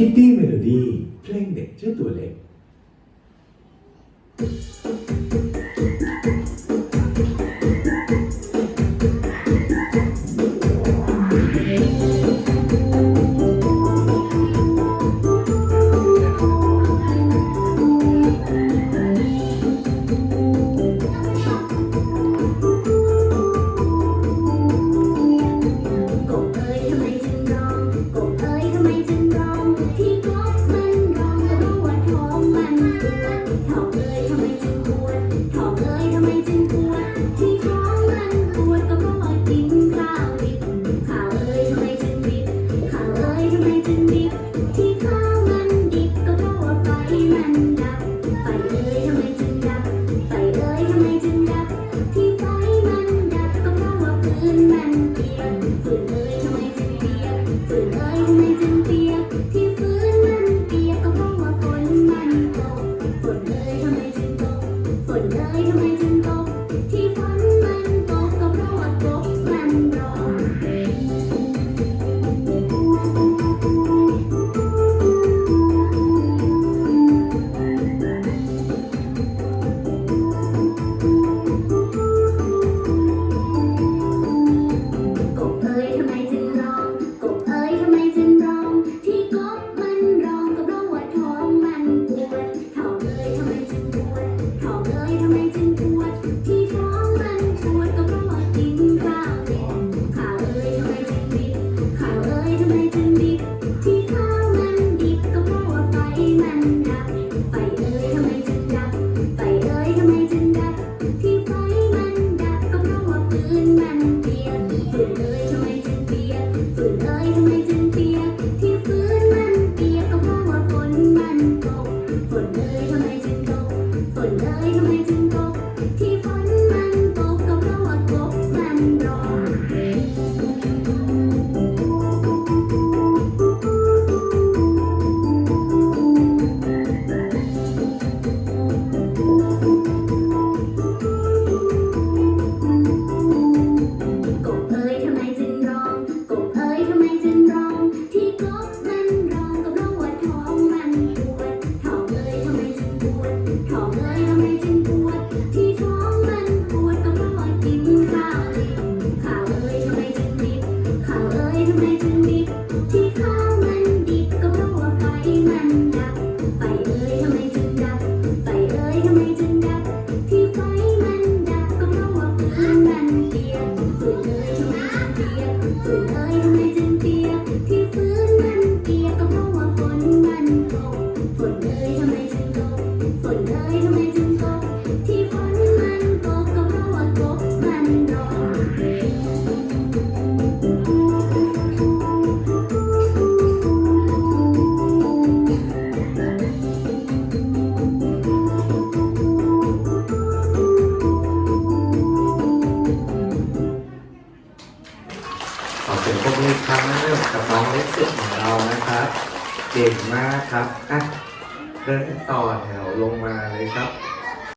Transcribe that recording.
คิตตี้เมโลดี้เพลงเด็กเจ้าตัวเล็ก ข้างหน้ากับน้องเล็กสุดของเรานะครับ เก่งมากครับอะเดินต่อแถวลงมาเลยครับ